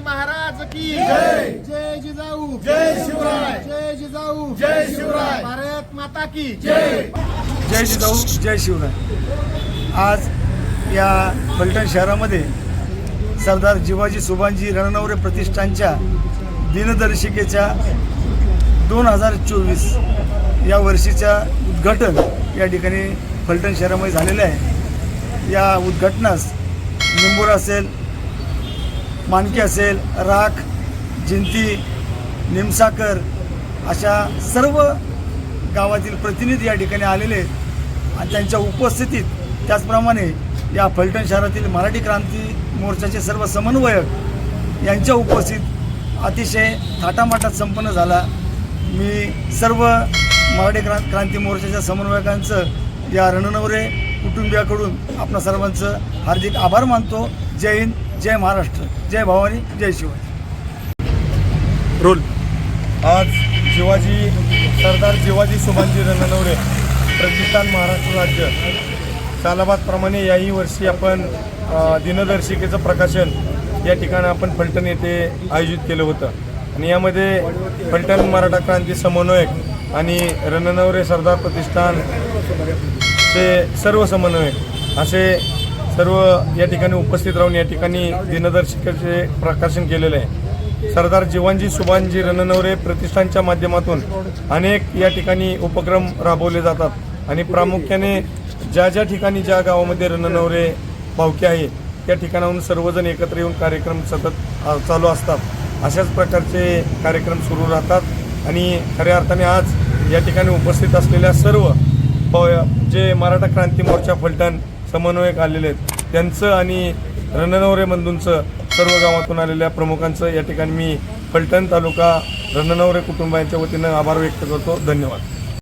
महाराज की जय! जय! जिजाऊ! जय शिवराय! जय जिजाऊ! जय शिवराय! भारत माता की जय! जय! जिजाऊ जय शिवराय. आज या फलटण शहरामध्ये सरदार जिवाजी सुभानजी रणनवरे प्रतिष्ठानच्या दिनदर्शिकेच्या दोन हजार चोवीस या वर्षीच्या उद्घाटन या ठिकाणी फलटण शहरामध्ये झालेलं आहे. या उद्घाटनास निंबूर असेल मानकी असेल राख जिंती निमसाकर अशा सर्व गावातील प्रतिनिधी या ठिकाणी आलेले आणि त्यांच्या उपस्थितीत त्याचप्रमाणे या फलटण शहरातील मराठी क्रांती मोर्चाचे सर्व समन्वयक यांच्या उपस्थित अतिशय थाटामाटात संपन्न झाला. मी सर्व मराठी क्रां क्रांती मोर्चाच्या समन्वयकांचं या रणनवरे कुटुंबियाकडून आपणा सर्वांचं हार्दिक आभार मानतो. जय हिंद. जय महाराष्ट्र जय भवानी जय शिवाजी. रोल. आज शिवाजी सरदार शिवाजी सुभानजी रणनवरे प्रतिष्ठान महाराष्ट्र राज्य सालाबादप्रमाणे याही वर्षी आपण दिनदर्शिकेचं प्रकाशन या ठिकाणी आपण फलटण येथे आयोजित केलं होतं. आणि यामध्ये फलटण मराठा क्रांती समन्वयक आणि रणनवरे सरदार प्रतिष्ठान चे सर्व समन्वयक असे सर्व या ठिकाणी उपस्थित राहून या ठिकाणी दिनदर्शिकेचे प्रकाशन केलेले आहे. सरदार जीवांजी सुभानजी रणनवरे प्रतिष्ठानच्या माध्यमातून अनेक या ठिकाणी उपक्रम राबवले जातात. आणि प्रामुख्याने ज्या ज्या ठिकाणी ज्या गावामध्ये रणनवरे भावके आहे त्या ठिकाणाहून सर्वजण एकत्र येऊन कार्यक्रम सतत चालू असतात. अशाच प्रकारचे कार्यक्रम सुरू राहतात. आणि खऱ्या अर्थाने आज या ठिकाणी उपस्थित असलेल्या सर्व प- जे मराठा क्रांती मोर्चा फलटण समन्वयक आलेले आहेत. त्यांचं आणि रणनवरे बंधूंचं सर्व गावातून आलेल्या प्रमुखांचं या ठिकाणी मी फलटण तालुका रणनवरे कुटुंबांच्या वतीनं आभार व्यक्त करतो. धन्यवाद.